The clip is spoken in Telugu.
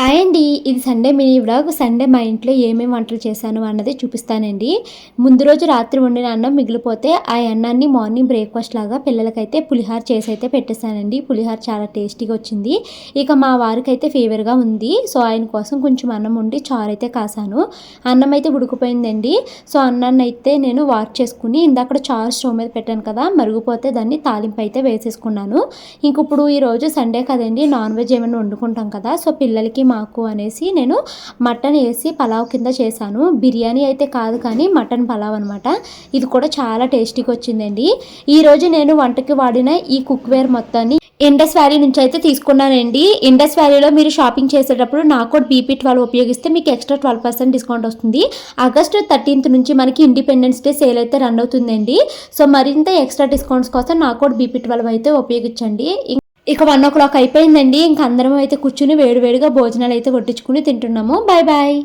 హాయ్ అండి. ఇది సండే మినీ వ్లాగ్. సండే మా ఇంట్లో ఏమేమి వంటలు చేశాను అన్నది చూపిస్తానండి. ముందు రోజు రాత్రి వండిన అన్నం మిగిలిపోతే ఆ అన్నాన్ని మార్నింగ్ బ్రేక్ఫాస్ట్ లాగా పిల్లలకైతే పులిహార చేసి అయితే పెట్టేశానండి. పులిహార చాలా టేస్టీగా వచ్చింది. ఇక మా వారికి అయితే ఫీవర్గా ఉంది. సో ఆయన కోసం కొంచెం అన్నం ఉండి చారు అయితే కాసాను అన్నం అయితే ఉడికిపోయిందండి. సో అన్నాన్ని అయితే నేను వాష్ చేసుకుని ఇందాక చారు స్టవ్ మీద పెట్టాను కదా మరుగుపోతే దాన్ని తాలింపు అయితే వేసేసుకున్నాను. ఇంక ఇప్పుడు ఈరోజు సండే కదండి నాన్ వెజ్ ఏమైనా వండుకుంటాం కదా సో పిల్లలకి మాకు అనేసి నేను మటన్ వేసి పలావ్ కింద చేశాను. బిర్యానీ అయితే కాదు కానీ మటన్ పలావ్ అనమాట ఇది కూడా చాలా టేస్టీగా వచ్చిందండి. ఈరోజు నేను వంటకి వాడిన ఈ కుక్వేర్ మొత్తాన్ని ఇండస్ వ్యాలీ నుంచి అయితే తీసుకున్నానండి. ఇండస్ వ్యాలీలో మీరు షాపింగ్ చేసేటప్పుడు నా కోడ్ బీపీ ట్వెల్వ్ ఉపయోగిస్తే మీకు ఎక్స్ట్రా ట్వెల్వ్ పర్సెంట్ డిస్కౌంట్ వస్తుంది. ఆగస్టు థర్టీన్త్ నుంచి మనకి ఇండిపెండెన్స్ డే సేల్ అయితే రన్ అవుతుందండి. సో మరింత ఎక్స్ట్రా డిస్కౌంట్స్ కోసం నా కోడ్ బీపీ ట్వెల్వ్ అయితే ఉపయోగించండి. ఇక వన్ ఓ క్లాక్ అయిపోయిందండి. ఇంక అందరం అయితే కూర్చుని వేడివేడిగా భోజనాలు అయితే కొట్టించుకుని తింటున్నాము. Bye bye